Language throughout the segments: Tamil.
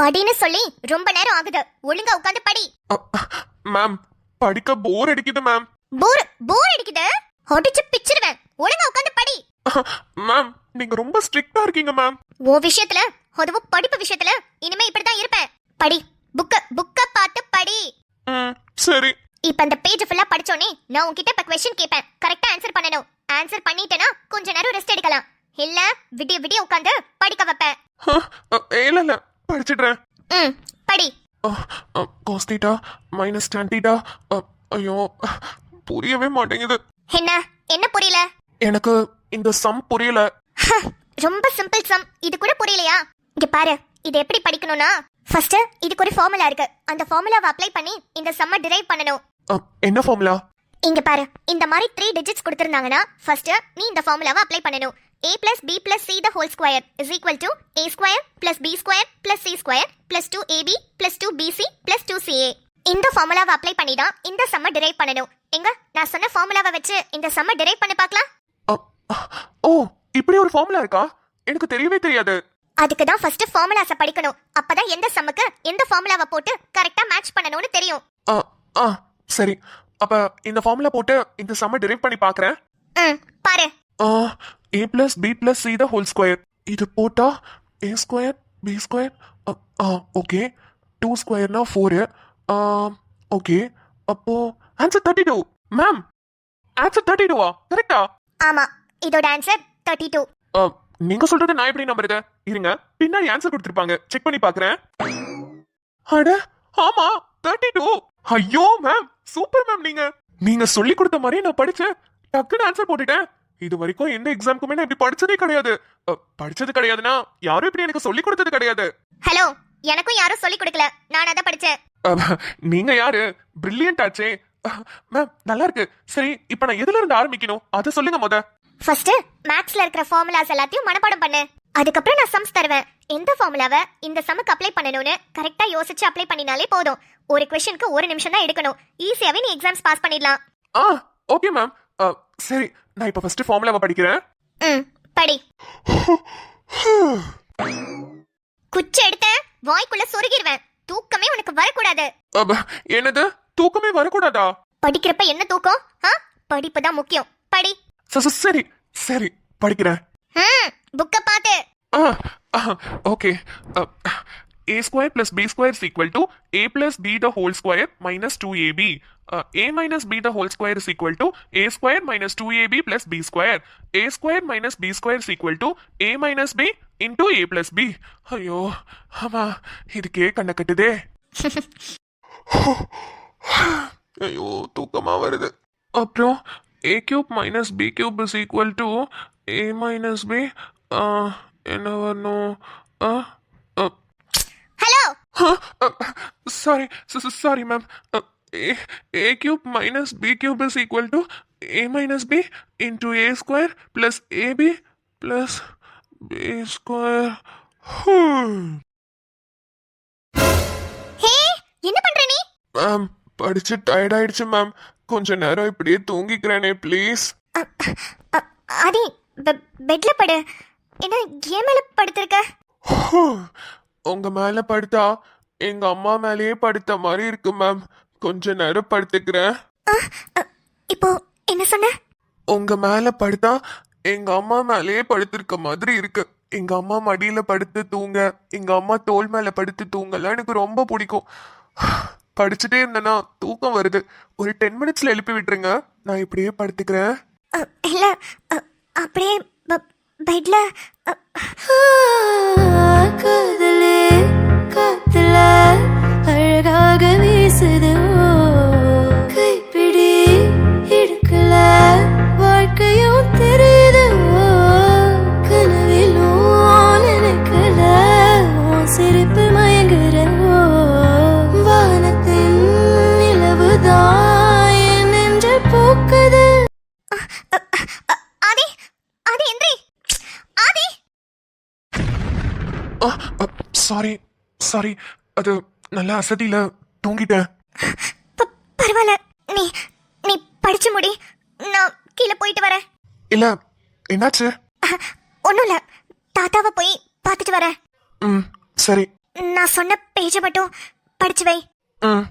படின்னு சொல்லி ரொம்ப நேரம் ஆகுது. ஒழுங்கா உட்காந்து படி. மேம் படிக்க போர் அடிக்குது மேம் போர் போர் அடிக்குது? அடிச்சு பிச்சிருவேன். ஒழுங்கா உட்காந்து படி. மேம் நீங்க ரொம்ப ஸ்ட்ரிக்டா இருக்கீங்க மேம் ஓ விஷயத்துல அதுவும் படிப்பு விஷயத்துல இனிமே இப்படிதான் இருப்பேன். படி. புக்க புக்க பார்த்து படி. சரி. இப்ப அந்த பேஜ் ஃபுல்லா படிச்சோனே நான் உன்கிட்ட இப்ப கொஸ்டின் கேட்பேன் கரெக்டா ஆன்சர் பண்ணணும். ஆன்சர் பண்ணிட்டேனா கொஞ்ச நேரம் ரெஸ்ட் எடுக்கலாம். இல்ல விடிய விடிய உட்காந்து படிக்க வைப்பேன். இல்ல இல்ல படிச்சிடுறேன். ம் படி. கோஸ்டீட்டா மைனஸ் டென்டீட்டா ஐயோ புரியவே மாட்டேங்குது. என்ன என்ன புரியல? எனக்கு இந்த சம் புரியல. ஹ, ரொம்ப சிம்பிள் சம் இது கூட புரியலையா? இங்க பாரு இது எப்படி படிக்கணும்னா ஃபர்ஸ்ட் இதுக்கு ஒரு ஃபார்முலா இருக்கு. அந்த ஃபார்முலாவை அப்ளை பண்ணி இந்த சம்ம டிரைவ் பண்ணணும். என்ன ஃபார்முலா இங்க பாரு இந்த மாதிரி த்ரீ டிஜிட்ஸ் கொடுத்திருந்தாங்கன்னா ஃபர்ஸ்ட் நீ இந்த ஃபார்முலாவை அப்ளை பண்ணணும். A plus B plus C the whole square is equal to A square plus B square plus C square plus two AB plus two BC plus two CA இந்த ஃபார்முலாவை அப்ளை பண்ணி தான் இந்த சம்ம டிரைவ் பண்ணணும். எங்க? நான் சொன்ன ஃபார்முலாவை வச்சு இந்த சம்ம டிரைவ் பண்ணி பார்க்கலாம். ஓ இப்படி ஒரு ஃபார்முலா இருக்கா? எனக்கு தெரியவே தெரியாது. அதுக்கு தான் ஃபர்ஸ்ட் ஃபார்முலாஸை படிக்கணும். அப்பதான் எந்த சம்முக்கு எந்த ஃபார்முலாவை போட்டு கரெக்டா மேட்ச் பண்ணணும்னு தெரியும். அஹ், ஆ சரி. அப்ப இந்த ஃபார்முலா போட்டு இந்த சம்ம டிரைவ் பண்ணி பார்க்கறேன். ம் பாரு. A plus B plus C the whole square இது போட்டா A square B square okay two ஸ்கொயர்னா four okay அப்போ answer thirty two ma'am answer thirty டூவா கரெக்டா ஆமா இதோட ஆன்சர் தேர்ட்டி டூ நீங்க சொல்றது நான் எப்படி நம்புறது? இருங்க பின்னாடி ஆன்சர் கொடுத்துருப்பாங்க. செக் பண்ணி பார்க்கறேன் அட ஆமா தேர்ட்டி டூ ஐயோ மேம் சூப்பர் மேம் நீங்க. நீங்க சொல்லி கொடுத்த மாதிரி நான் படிச்சேன். டக்குன்னு ஆன்சர் போட்டுட்டேன். இது வரைக்கும் எந்த எக்ஸாமுக்குமே நான் இப்படி படிச்சதே கிடையாது. அ, படிச்சது கிடையாதுன்னா யாரும் இப்படி எனக்கு சொல்லி கொடுத்தது கிடையாது. ஹலோ எனக்கும் யாரும் சொல்லி கொடுக்கல. நான் அதை படிச்சேன். அ, நீங்க யாரு? பிரில்லியன்ட் ஆச்சே. அ, மேம் நல்லா இருக்கு. சரி இப்ப நான் எதுல இருந்து ஆரம்பிக்கணும்? அதை சொல்லுங்க முத. ஃபர்ஸ்ட் மேக்ஸ்ல இருக்கிற ஃபார்முலாஸ் எல்லாத்தையும் மனப்பாடம் பண்ணு. அதுக்கப்புறம் நான் சம்ஸ் தருவேன். எந்த ஃபார்முலாவை இந்த சம்முக்கு அப்ளை பண்ணணும்னு கரெக்டா யோசிச்சு அப்ளை பண்ணினாலே போதும். ஒரு கொஸ்டினுக்கு ஒரு நிமிஷம் தான் எடுக்கணும். ஈஸியாவே நீ எக்ஸாம்ஸ் பாஸ் பண்ணிடலாம். ஆ ஓகே மேம் சரி நான் இப்ப ஃபர்ஸ்ட் ஃபார்முலாவை படிக்கிறேன். ம் படி. குச்சி எடுத்த வாய்க்குள்ள சொருகிடுவேன் தூக்கமே உனக்கு வரக்கூடாது. என்னது? தூக்கமே வரக்கூடாதா? படிக்கிறப்ப என்ன தூக்கம்? படிப்பு தான் முக்கியம். படி. சரி சரி படிக்கிறேன். புக்க பார்த்து. ஆ okay. Square plus B square is equal to A plus B the whole square minus two AB A minus B the whole square is equal to A square minus two AB plus B square A square minus B square is equal to A minus B into A plus B ஐயோ ஆமா இதுக்கே கண்ணை கட்டுதே. ஐயோ தூக்கமா வருது. அப்புறம் A cube minus B cube is equal to A minus B என்ன வரணும்? Sorry sorry ma'am A cube minus B cube is equal to A minus B into A square plus AB plus B square ஹே என்ன பண்ற நீ மேம் படிச்சு டயர்ட் ஆயிடுச்சு மேம் கொஞ்ச நேரம் இப்படியே தூங்கிக்கிறேனே ப்ளீஸ் ஆதி பெட்ல படு என்ன ஏன் மேல படுத்திருக்க உங்க மேல படுத்தா எங்க அம்மா மேலேயே படுத்த மாதிரி இருக்கு மேம் கொஞ்ச நேரம் படுத்துக்கிறேன். இப்போ என்ன சொன்ன? உங்க மேல படுத்தா எங்க அம்மா மேலேயே படுத்திருக்க மாதிரி இருக்கு. எங்க அம்மா மடியில படுத்து தூங்க எங்க அம்மா தோள் மேல படுத்து தூங்கலாம் எனக்கு ரொம்ப பிடிக்கும். படிச்சுட்டே இருந்தேன்னா தூக்கம் வருது. ஒரு டென் மினிட்ஸ்ல எழுப்பி விட்டுருங்க. நான் இப்படியே படுத்துக்கிறேன். அப்படியே பெட்ல சாரி சாரி அது நல்ல அசதியில தூங்கிட்டேன். பரவாயில்ல. நீ நீ படிச்சு முடி. நான் கீழே போயிட்டு வரேன். இல்ல என்னாச்சு? ஒன்றும் இல்லை தாத்தாவை போய் பார்த்துட்டு வரேன். ம் சரி. நான் சொன்ன பேஜை மட்டும் படிச்சு வை. ம்.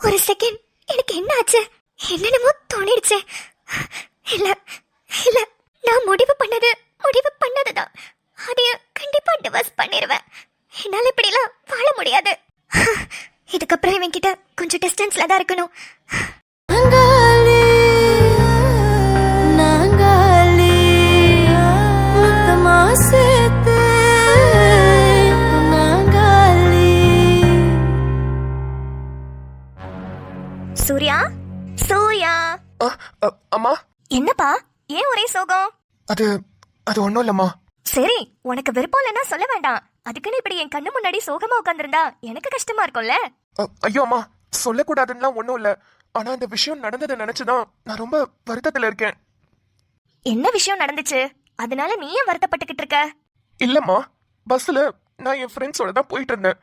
ஒரு செகண்ட் எனக்கு என்ன ஆச்சு என்னென்னமோ தோணிடுச்சு. இல்ல இல்ல. நான் முடிவு பண்ணது முடிவு பண்ணதுதான். அதைய கண்டிப்பா டிவோர்ஸ் பண்ணிடுவேன் என்னால இப்படிலாம் வாழ முடியாது. இதுக்கப்புறம் இவன் கிட்ட கொஞ்சம் டிஸ்டன்ஸ்ல தான் இருக்கணும். நாங்காலி நாங்காலி முத்தமா சேர்த்து நாங்காலி. சூர்யா? சூர்யா? அம்மா? என்னப்பா? ஏன் ஒரே சோகம்? அது அது ஒன்றும் இல்லைம்மா. சரி உனக்கு விருப்பம் இல்லைன்னா சொல்ல வேண்டாம். அதுக்குன்னு இப்படி என் கண்ணு முன்னாடி சோகமா உட்காந்துருந்தா எனக்கு கஷ்டமா இருக்கும்ல? ஐயோ அம்மா சொல்லக்கூடாதுன்னுலாம் ஒன்றும் இல்லை. ஆனால் இந்த விஷயம் நடந்ததை நினச்சிதான் நான் ரொம்ப வருத்தத்தில் இருக்கேன். என்ன விஷயம் நடந்துச்சு? அதனால நீ ஏன் வருத்தப்பட்டுக்கிட்டு இருக்க? இல்லைம்மா பஸ்ஸில் நான் என் ஃப்ரெண்ட்ஸோட தான் போயிட்டு இருந்தேன்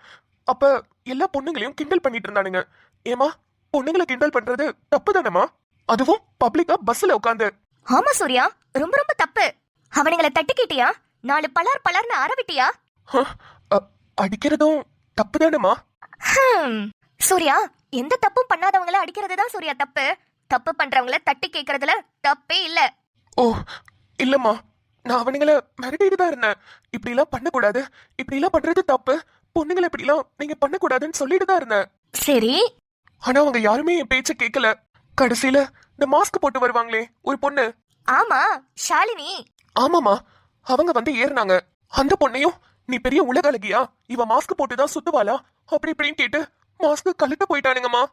அப்போ எல்லா பொண்ணுங்களையும் கிண்டல் பண்ணிட்டு இருந்தானுங்க. ஏமா பொண்ணுங்களை கிண்டல் பண்ணுறது தப்பு தானேம்மா? அதுவும் பப்ளிக்கா பஸ்ஸில் உட்காந்து ஆமா சூர்யா. ரொம்ப ரொம்ப தப்பு. அவனுங்களை தட்டிக்கிட்டியா? நாலு பலார் பலார்னு அறவிட்டியா அடிக்கிறதும் தப்பு தானேம்மா ஹம். சூர்யா எந்த தப்பும் பண்ணாதவங்கள அடிக்கிறது தான் சூர்யா தப்பு. தப்பு பண்றவங்கள தட்டி கேக்குறதுல தப்பே இல்ல. ஓ இல்லைம்மா. நான் அவனுங்கள மிரட்டிட்டு தான் இருந்தேன். இப்படிலாம் பண்ணக்கூடாது. இப்படிலாம் பண்ணுறது தப்பு. பொண்ணுங்களை இப்படிலாம் நீங்கள் பண்ணக்கூடாதுன்னு சொல்லிட்டு தான் இருந்தேன். சரி. ஆனா அவங்க யாருமே என் பேச்ச கேட்கல கடைசியில இந்த மாஸ்க் போட்டு வருவாங்களே ஒரு பொண்ணு. ஆமா ஷாலினி. ஆமாமா அவங்க வந்து ஏறினாங்க. அந்த பொண்ணையும் நீ பெரிய உலக அழகியா? இவ மாஸ்க் போட்டு தான் சுத்துவாளா? அப்படி இப்படின்னு கேட்டு மாஸ்க் கழட்ட போயிட்டானுங்கம்மா.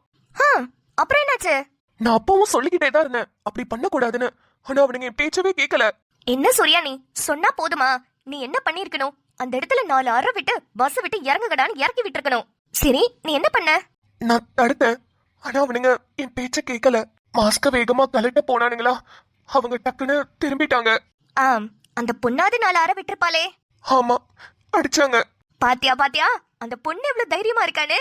அப்புறம் என்னாச்சு? நான் அப்பவும் சொல்லிக்கிட்டே தான் இருந்தேன். அப்படி பண்ணக்கூடாதுன்னு. ஆனா அவனுங்க என் பேச்சவே கேட்கல என்ன சூர்யா நீ? சொன்னா போதுமா? நீ என்ன பண்ணிருக்கணும் அந்த இடத்துல நாலு அற விட்டு பஸ் விட்டு இறங்குகடான்னு இறக்கி விட்டுருக்கணும். சரி நீ என்ன பண்ண? நான் தடுத்தேன். ஆனா அவனுங்க என் பேச்ச கேட்கல மாஸ்க வேகமா கழட்ட போனானுங்களா? அவங்க டக்குன்னு திரும்பிட்டாங்க. ஆம். அந்த பொண்ணாவது நாலு அற விட்டுருப்பாளே. ஆமா அடிச்சாங்க. பாத்தியா பாத்தியா அந்த பொண்ணு எவ்வளவு தைரியமா இருக்கானு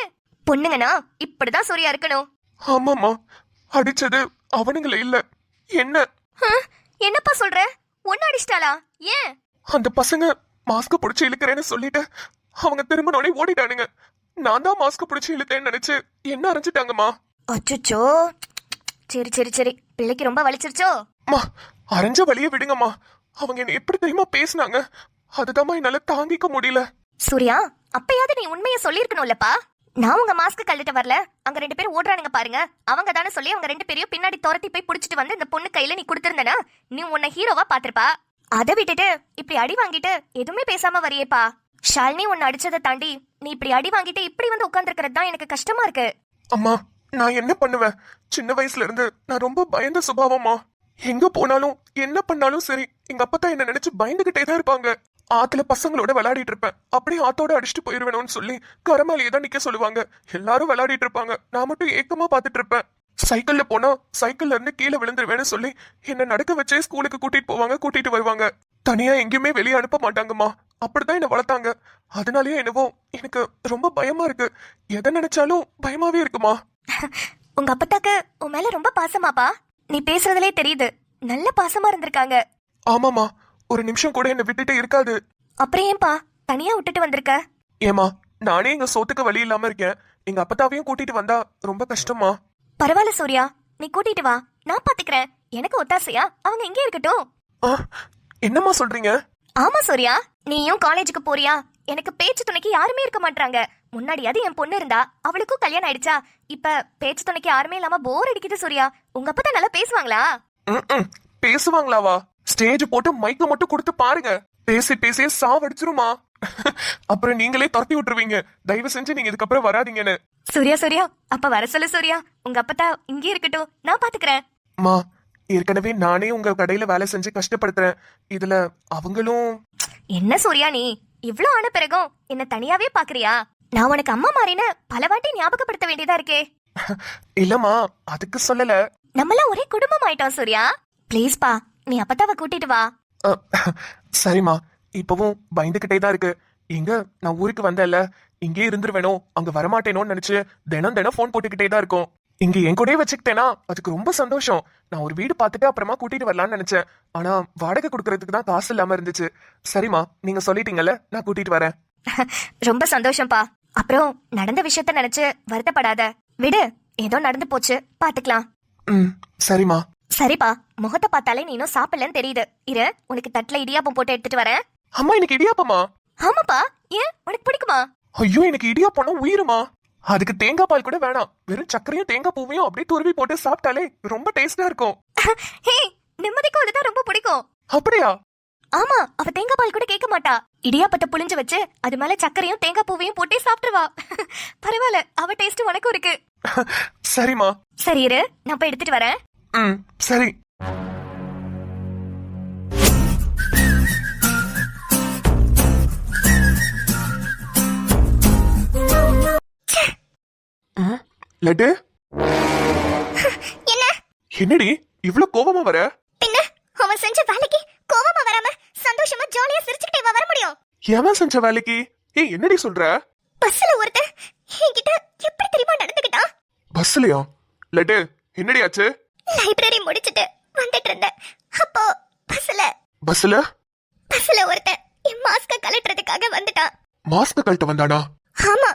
பொண்ணுங்கனா இப்படிதான் சூர்யா இருக்கணும். ஆமாமா அடிச்சது அவனுங்கள இல்ல. என்ன? என்னப்பா சொல்ற? ஒன்னு அடிச்சிட்டாளா? ஏன்? அந்த பசங்க மாஸ்க் பிடிச்சி இழுக்கிறேன்னு சொல்லிட்டு அவங்க திரும்பினோடனே ஓடிட்டானுங்க. நான் தான் மாஸ்க் பிடிச்சி இழுத்தேன்னு நினைச்சு என்ன அரைஞ்சிட்டாங்கம்மா? அச்சுச்சோ. சரி சரி சரி பிள்ளைக்கு ரொம்ப வலிச்சிருச்சோ? அம்மா அரைஞ்ச வழிய விடுங்கம்மா. அவங்க என்ன எப்படி தெரியுமா பேசுனாங்க? அதுதாம்மா என்னால தாங்கிக்க முடியல. சூர்யா அப்பயாவது நீ உண்மையை சொல்லியிருக்கணும்லப்பா. நான் உங்க மாஸ்க் கழட்ட வரல. அங்க ரெண்டு பேரும் ஓடுறானுங்க பாருங்க. அவங்க தானே சொல்லி அவங்க ரெண்டு பேரையும் பின்னாடி துரத்தி போய் புடிச்சிட்டு வந்து இந்த பொண்ணு கையில நீ கொடுத்திருந்தனா? நீ உன்னை ஹீரோவா பாத்திருப்பா அதை விட்டுட்டு இப்படி அடி வாங்கிட்டு எதுவுமே பேசாம வரியேப்பா. ஷாலினி உன்னை அடிச்சதை தாண்டி நீ இப்படி அடி வாங்கிட்டு இப்படி வந்து உட்கார்ந்துருக்கிறது தான் எனக்கு கஷ்டமா இருக்கு. அம்மா நான் என்ன பண்ணுவேன்? சின்ன வயசுல இருந்து நான் ரொம்ப பயந்த சுபாவமா எங்க போனாலும் என்ன பண்ணாலும் சரி எங்க அப்பா தான் என்ன நினைச்சு பயந்துகிட்டே தான் இருப்பாங்க. ஆத்துல பசங்களோட விளையாடிட்டு இருப்பேன். அப்படியே ஆத்தோட அடிச்சுட்டு போயிருவேணும்னு சொல்லி கரமாலேயே தான் நிக்க சொல்லுவாங்க. எல்லாரும் விளையாடிட்டு இருப்பாங்க. நான் மட்டும் ஏக்கமா பாத்துட்டு இருப்பேன். சைக்கிள்ல போனா சைக்கிள்ல இருந்து கீழே விழுந்துருவேன்னு சொல்லி என்ன நடக்க வச்சே ஸ்கூலுக்கு கூட்டிட்டு போவாங்க கூட்டிட்டு வருவாங்க. தனியா எங்கேயுமே வெளியே அனுப்ப மாட்டாங்கம்மா. அப்படிதான் என்ன வளர்த்தாங்க. அதனாலயே என்னவோ எனக்கு ரொம்ப பயமா இருக்கு. எதை நினைச்சாலும் பயமாவே இருக்குமா? உங்க அப்பத்தாக்கு உன் மேல ரொம்ப பாசமாப்பா. நீ பேசுறதுலே தெரியுது. நல்ல பாசமா இருந்திருக்காங்க. ஆமாமா ஒரு நிமிஷம் கூட என்னை விட்டுட்டு இருக்காது. அப்புறம் ஏன்பா தனியா விட்டுட்டு வந்திருக்க? ஏமா நானே எங்க சோத்துக்கு வழி இல்லாம இருக்கேன். எங்க அப்பத்தாவையும் கூட்டிட்டு வந்தா ரொம்ப கஷ்டமா பரவாயில்ல சூர்யா நீ கூட்டிட்டு வா. நான் பாத்துக்கிறேன். எனக்கு ஒத்தாசையா? அவங்க இங்கே இருக்கட்டும். ஆ, என்னம்மா சொல்றீங்க? ஆமா சூர்யா நீயும் காலேஜுக்கு போறியா? எனக்கு பேச்சு துணைக்கு யாருமே இருக்க மாட்டாங்க முன்னாடியாவது என் பொண்ணு இருந்தா அவளுக்கும் கல்யாணம் ஆயிடுச்சா? இப்ப பேச்சு துணைக்கு யாருமே இல்லாம போர் அடிக்குது சூர்யா. உங்க அப்பா நல்லா பேசுவாங்களா? ம்ம். பேசுவாங்களாவா? ஸ்டேஜ் போட்டு மைக்க மட்டும் கொடுத்து பாருங்க. பேசி பேசியே சாவடிச்சிருமா? அப்புறம் நீங்களே துரத்தி விட்டுருவீங்க. தயவு செஞ்சு நீங்க இதுக்கப்புறம் வராதீங்கன்னு. சூர்யா சூர்யா அப்ப வர சொல்லு சூர்யா. உங்க அப்பத்தா இங்கே இருக்கட்டும். நான் பாத்துக்கிறேன். மா ஏற்கனவே நானே உங்க கடையில வேலை செஞ்சு கஷ்டப்படுத்துறேன். இதுல அவங்களும் என்ன சூர்யா நீ? இவ்ளோ ஆன பிறகும் என்ன தனியாவே பாக்குறியா? நான் உனக்கு அம்மா மாறின பல வாட்டி ஞாபகப்படுத்த வேண்டியதா இருக்கே. இல்லம்மா அதுக்கு சொல்லல. நம்மளாம் ஒரே குடும்பம் ஆயிட்டோம் சூர்யா ப்ளீஸ்பா நீ அப்பத்தாவை கூட்டிட்டு வா. சரிம்மா. இப்பவும் பயந்துகிட்டே தான் இருக்கு. எங்க? நான் ஊருக்கு வந்தேன்ல. இங்கே இருந்துருவேனோ? அங்க வரமாட்டேனோன்னு நினைச்சு தினம் தினம் ஃபோன் போட்டுக்கிட்டே தான் இருக்கும். இங்க என் கூடயே வச்சுக்கிட்டேனா? அதுக்கு ரொம்ப சந்தோஷம். நான் ஒரு வீடு பார்த்துட்டு அப்புறமா கூட்டிட்டு வரலாம்னு நினைச்சேன். ஆனா வாடகை கொடுக்கறதுக்கு தான் காசு இல்லாம இருந்துச்சு. சரிம்மா நீங்க சொல்லிட்டீங்கல்ல நான் கூட்டிட்டு வரேன். ரொம்ப சந்தோஷம்ப்பா. அப்புறம் நடந்த விஷயத்த நினைச்சு வருத்தப்படாத. விடு ஏதோ நடந்து போச்சு. பாத்துக்கலாம். ம் சரிம்மா. சரிப்பா முகத்தை பார்த்தாலே நீ இன்னும் சாப்பிடலன்னு தெரியுது. இரு உனக்கு தட்டுல இடியாப்பம் போட்டு எடுத்துட்டு வரேன். அம்மா எனக்கு இடியாப்பமா? ஆமாப்பா ஏன் உனக்கு பிடிக்குமா? ஐயோ எனக்கு இடியாப்பம்னா உயிருமா? அதுக்கு தேங்காய் பால் கூட வேணாம். வெறும் சர்க்கரையும் தேங்காய் பூவையும் அப்படியே துருவி போட்டு சாப்பிட்டாலே ரொம்ப டேஸ்டா இருக்கும். ஹே நிம்மதிக்கும் அதுதான் ரொம்ப பிடிக்கும். அப்படியா? ஆமா அவ தேங்காய் பால் கூட கேட்க மாட்டா. இடியாப்பத்தை புளிஞ்சு வச்சு அது மேல சர்க்கரையும் தேங்காய் பூவையும் போட்டே சாப்பிட்டுருவா. பரவாயில்ல அவ டேஸ்ட் உனக்கும் இருக்கு. சரிம்மா. சரி இரு நான் போய் எடுத்துட்டு வரேன். ம் சரி. லட்டு? என்ன? என்னடி? இவ்ளோ கோவமா வர? பின்ன அவன் செஞ்ச வேலைக்கு கோவமா வராம சந்தோஷமா ஜாலியா சிரிச்சுக்கிட்டே வர முடியும். எவன் செஞ்ச வேலைக்கு? ஏய் என்னடி சொல்ற? பஸ்ல ஒருத்தன் என்கிட்ட எப்படி தெரியுமா நடந்துக்கிட்டான்? பஸ்லயா? லட்டு என்னடி ஆச்சு? லைப்ரரி முடிச்சிட்டு வந்துட்டு இருந்தேன். அப்போ பஸ்ல பஸ்ல? பஸ்ல ஒருத்தன் என் மாஸ்க கலட்டுறதுக்காக வந்துட்டான். மாஸ்க் கழட்ட வந்தானா? ஆமா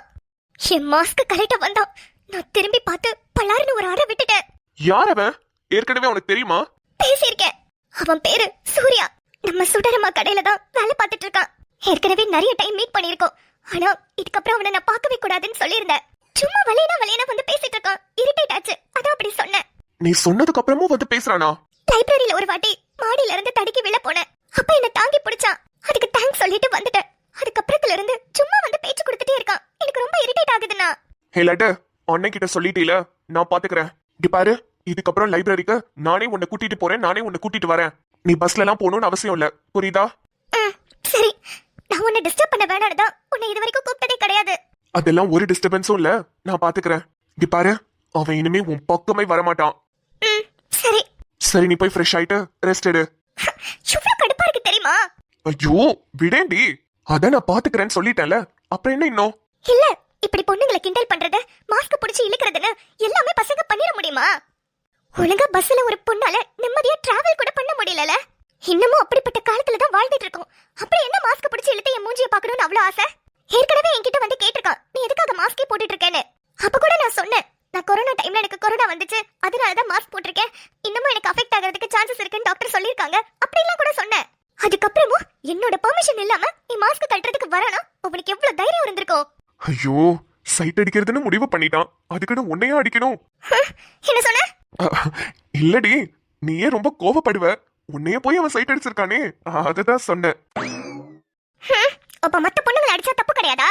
என் மாஸ்க கலட்ட வந்தான். நான் திரும்பி பார்த்து பலாருன்னு ஒரு அறை விட்டுட்டேன். யார் அவன்? ஏற்கனவே உனக்கு தெரியுமா? பேசியிருக்கேன். அவன் பேரு சூர்யா. நம்ம சுடரமா கடையில தான் வேலை பார்த்துட்டு இருக்கான். ஏற்கனவே நிறைய டைம் மீட் பண்ணியிருக்கோம். ஆனா இதுக்கப்புறம் அவனை நான் பார்க்கவே கூடாதுன்னு சொல்லியிருந்தேன். சும்மா வலையினா வலையினா வந்து பேசிட்டு இருக்கான். இரிட்டேட் ஆச்சு. அதான் அப்படி சொன்னேன். நீ சொன்னதுக்கு அப்புறமும் வந்து பேசுறானா? லைப்ரரியில ஒரு வாட்டி மாடியில இருந்து தடுக்கி விழ போனேன். அப்ப என்ன தாங்கி பிடிச்சான். அதுக்கு தேங்க்ஸ் சொல்லிட்டு வந்துட்டேன். அதுக்கப்புறத்துல இருந்து சும்மா வந்து பேச்சு கொடுத்துட்டே இருக்கான். எனக்கு ரொம்ப இரிட்டேட் ஆகுதுண்ணா. ஹே லட்டு அண்ணன் கிட்ட சொல்லிட்டீல. நான் பாத்துக்கிறேன். இங்க பாரு இதுக்கப்புறம் லைப்ரரிக்கு நானே உன்னை கூட்டிட்டு போறேன். நானே உன்னை கூட்டிட்டு வரேன். நீ பஸ்ல எல்லாம் போகணும்னு அவசியம் இல்ல. புரியுதா? சரி. நான் உன்னை டிஸ்டர்ப் பண்ண வேணான்னு தான் உன்னை இது வரைக்கும் கூப்பிட்டதே கிடையாது. அதெல்லாம் ஒரு டிஸ்டர்பன்ஸும் இல்ல. நான் பாத்துக்கிறேன். இங்க பாரு அவன் இனிமே உன் பக்கமே வரமாட்டான். சரி. சரி நீ போய் ஃப்ரெஷ் ஆயிட்டு ரெஸ்ட் எடு. எவ்வளவு கடுப்பா இருக்கு தெரியுமா? ஐயோ விடேண்டி. அத நான் பாத்துக்கிறேன்னு சொல்லிட்டேன்ல. அப்புறம் என்ன இன்னும்? இல்ல இப்படி பொண்ணுங்களை கிண்டல் பண்றது மாஸ்க் புடிச்சு இழுக்கிறதுன்னு எல்லாமே பசங்க பண்ணிட முடியுமா? ஒழுங்கா பஸ்ல ஒரு பொண்ணால நிம்மதியா டிராவல் கூட பண்ண முடியலல. இன்னமும் அப்படிப்பட்ட காலத்துல தான் வாழ்ந்துட்டு இருக்கோம். அப்புறம் என்ன மாஸ்க் புடிச்சு இழுத்து என் மூஞ்சிய பார்க்கணும்னு அவ்வளவு ஆசை? ஏற்கனவே என்கிட்ட வந்து கேட்டிருக்கான் நீ எதுக்காக மாஸ்கே போட்டுட்டு இருக்கேன்னு? அப்ப கூட நான் சொன்னேன் நான் கொரோனா டைம்ல எனக்கு கொரோனா வந்துச்சு. அதனால தான் மாஸ்க் போட்டிருக்கேன். இன்னமும் எனக்கு அஃபெக்ட் ஆகிறதுக்கு சான்சஸ் இருக்குன்னு டாக்டர் சொல்லியிருக்காங்க. அப்படிலாம் கூட சொன்னேன். அதுக்கப்புறமும் என்னோட பெர்மிஷன் இல்லாம நீ மாஸ்க் கட்டுறதுக்கு வரானா உனக்கு எவ்வளவு தைரியம் இருந்திருக்கும் ஐயோ சைட் அடிக்கிறதுன்னு முடிவு பண்ணிட்டான். அதுக்குன்னு உன்னையா அடிக்கணும்? என்ன சொன்ன? இல்லடி நீயே ரொம்ப கோவப்படுவ. உன்னைய போய் அவன் சைட் அடிச்சிருக்கானே. அதுதான் சொன்னேன். அப்ப மத்த பொண்ணுங்களை அடிச்சா தப்பு கிடையாதா?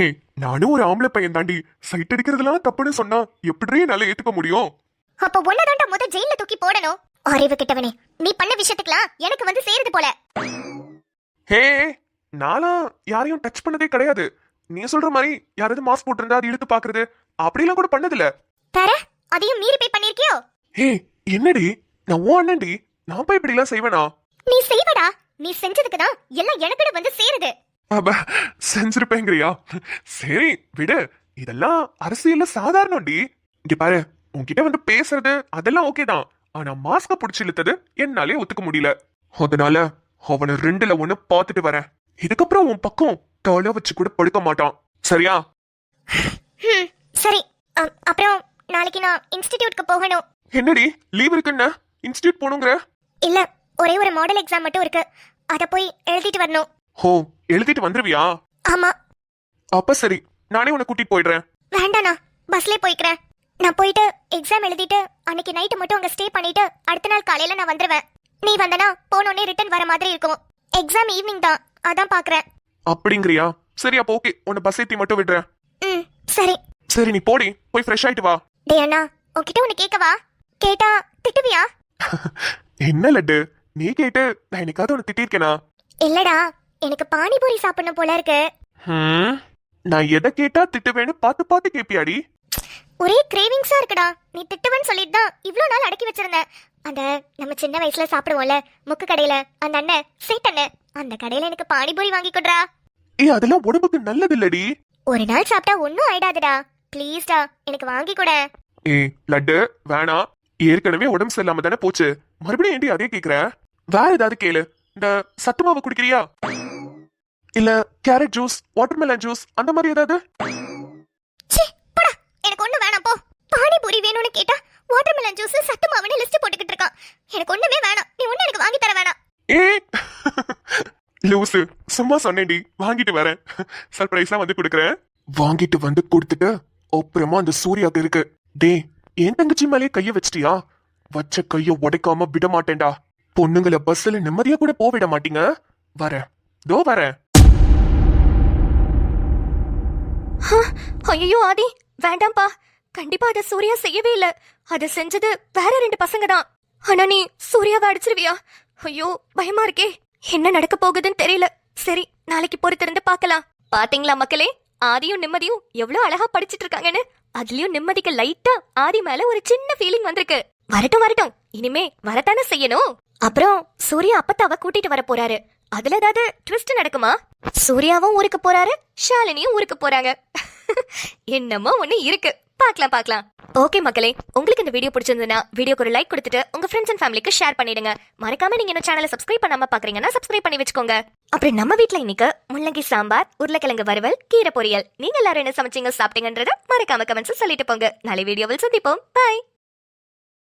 ஏய் நானும் ஒரு ஆம்பளை பையன் தாண்டி சைட் அடிக்கிறதுலாம் தப்புன்னு சொன்னா எப்படி என்னால ஏத்துக்க முடியும்? அப்ப ஒன்னதாண்டா முத ஜெயில தூக்கி போடணும். அறிவு கிட்டவனே நீ பண்ண விஷயத்துக்குலாம் எனக்கு வந்து சேருது போல. ஹே நானும் யாரையும் டச் பண்ணதே கிடையாது. நீ சொல்ற மாதிரி யாராவது மாஸ்க் போட்டிருந்தா அது இழுத்து பாக்குறது அப்படிலாம் கூட பண்ணதில்ல. தர அதையும் மீறி போய் பண்ணிருக்கியோ? ஹே என்னடி? நான் ஓ அண்ணன்டி. நான் போய் இப்படி எல்லாம் செய்வேனா? நீ செய்வடா. நீ செஞ்சதுக்கு தான் எல்லாம் எனக்கு வந்து சேருது. அப்ப செஞ்சிருப்பேங்கிறியா? சரி விடு. இதெல்லாம் அரசியல்ல சாதாரணம்டி. இங்க பாரு உன்கிட்ட வந்து பேசுறது அதெல்லாம் ஓகே தான். ஆனா மாஸ்க புடிச்சு இழுத்தது என்னாலே ஒத்துக்க முடியல. அதனால அவனை ரெண்டுல ஒண்ணு பார்த்துட்டு வரேன். இதுக்கப்புறம் உன் பக்கம் தலை வச்சு கூட படுக்க மாட்டான். சரியா? சரி. அப்புறம் நாளைக்கு நான் இன்ஸ்டிடியூட்க்கு போகணும். என்னடி லீவ் இருக்குன்னு இன்ஸ்டியூட் போகணுங்கிற? இல்ல ஒரே ஒரு மாடல் எக்ஸாம் மட்டும் இருக்கு. அத போய் எழுதிட்டு வரணும். ஹோ எழுதிட்டு வந்துருவியா? ஆமா. அப்ப சரி நானே உன்னை கூட்டிட்டு போயிடுறேன். வேண்டாண்ணா பஸ்லயே போய்க்கிறேன். நான் போயிட்டு எக்ஸாம் எழுதிட்டு அன்னைக்கு நைட்டு மட்டும் அங்க ஸ்டே பண்ணிட்டு அடுத்த நாள் காலையில நான் வந்துருவேன். நீ வந்தனா போனோடனே ரிட்டர்ன் வர மாதிரி இருக்கும். எக்ஸாம் ஈவினிங் தான் அதான் பாக்குறேன். அப்படிங்கிறியா? சரி அப்போ ஓகே உன்னை பஸ் ஏத்தி மட்டும் விடுறேன். ம் சரி. சரி நீ போடி போய் ஃப்ரெஷ் ஆயிட்டு வா. டேய் அண்ணா உன்கிட்ட ஒன்னு கேட்கவா கேட்டா திட்டுவியா? என்ன லட்டு? நீ கேட்டு நான் எனக்காவது உனக்கு திட்டிருக்கேனா? இல்லடா எனக்கு பானிபூரி சாப்பிடணும் போல இருக்கு. நான் எதை கேட்டா திட்டுவேன்னு பார்த்து பார்த்து கேப்பியாடி? ஒரே கிரேவிங்ஸா இருக்குடா. நீ திட்டுவேன்னு சொல்லிட்டு தான் இவ்ளோ நாள் அடக்கி வச்சிருந்தேன். அந்த நம்ம சின்ன வயசுல சாப்பிடுவோம்ல முக்கு கடையில. அந்த அண்ணன் சேட் அண்ணன் அந்த கடையில எனக்கு பானிபூரி வாங்கி கொடுறா. ஏய் அதெல்லாம் உடம்புக்கு நல்லது இல்லடி ஒரு நாள் சாப்பிட்டா ஒன்னும் ஆயிடாதுடா. ப்ளீஸ்டா எனக்கு வாங்கி கூட. ஏய் லட்டு வேணாம் ஏற்கனவே உடம்பு சரியில்லாம தானே போச்சு. மறுபடியும் ஏன்டி அதே கேக்குற? வேற ஏதாவது கேளு. இந்த சத்து மாவு குடிக்கிறியா? இல்ல கேரட் ஜூஸ் வாட்டர்மெலன் ஜூஸ் அந்த மாதிரி ஏதாவது? ச்சீ போடா. எனக்கு ஒண்ணு வேணாம் போ. பானிபூரி வேணும்னு கேட்டா வாட்டர்மெலன் ஜூஸ் சத்து மாவுன்னு லிஸ்ட் போட்டுக்கிட்டு இருக்கான். எனக்கு ஒண்ணுமே வேணாம். நீ ஒண்ணு எனக்கு வாங்கி தர வேணாம். ஏய் லூசு. சும்மா சொன்னேன்டி. வாங்கிட்டு வரேன். சர்ப்ரைஸா வந்து கொடுக்குறேன் வாங்கிட்டு வந்து கொடுத்துட்டு அப்புறமா அந்த சூர்யாக்கு இருக்கு. டேய் என் தங்கச்சி மேலே கைய வச்சிட்டியா? வச்ச கைய உடைக்காம விட மாட்டேன்டா. பொண்ணுங்களை பஸ்ல நிம்மதியா கூட போக விட மாட்டீங்க. வரேன். தோ வரேன். ஐயோ ஆதி வேண்டாம்ப்பா கண்டிப்பா அதை சூர்யா செய்யவே இல்ல. அத செஞ்சது வேற ரெண்டு பசங்க தான் ஆனா நீ சூர்யாவை அடிச்சிருவியா? ஐயோ பயமா இருக்கே. என்ன நடக்க போகுதுன்னு தெரியல. சரி நாளைக்கு பொறுத்திருந்து பார்க்கலாம். பாத்தீங்களா மக்களே? ஆதியும் நிம்மதியும் எவ்வளவு அழகா படிச்சிட்டு இருக்காங்கன்னு. அதுலயும் நிம்மதிக்கு லைட்டா ஆதி மேல ஒரு சின்ன ஃபீலிங் வந்திருக்கு. வரட்டும் வரட்டும். இனிமே வரத்தானே செய்யணும்? அப்புறம் சூர்யா அப்பத்தாவ கூட்டிட்டு வர போறாரு. அதுல ஏதாவது ட்விஸ்ட் நடக்குமா? சூர்யாவும் ஊருக்கு போறாரு ஷாலினியும் ஊருக்கு போறாங்க. என்னமோ ஒண்ணு இருக்கு. பார்க்கலாம் பார்க்கலாம். ஓகே மக்களே உங்களுக்கு இந்த வீடியோ பிடிச்சிருந்ததுன்னா வீடியோக்கு ஒரு லைக் கொடுத்துட்டு உங்க ஃப்ரெண்ட்ஸ் அண்ட் ஃபேமிலிக்கு ஷேர் பண்ணிடுங்க. மறக்காம நீங்க இந்த சேனலை சப்ஸ்கிரைப் பண்ணாம பாக்குறீங்கன்னா சப்ஸ்கிரைப் பண்ணி வச்சுக்கோங்க. அப்புறம் நம்ம வீட்ல இன்னைக்கு முள்ளங்கி சாம்பார் உருளைக்கிழங்கு வறுவல் கீரை பொரியல். நீங்க எல்லாரும் என்ன சமைச்சீங்க சாப்பிட்டீங்கன்றத மறக்காம கமெண்ட்ஸ் சொல்லிட்டு போங்க. நாளை வீடியோவில் சந்திப்போம். பாய்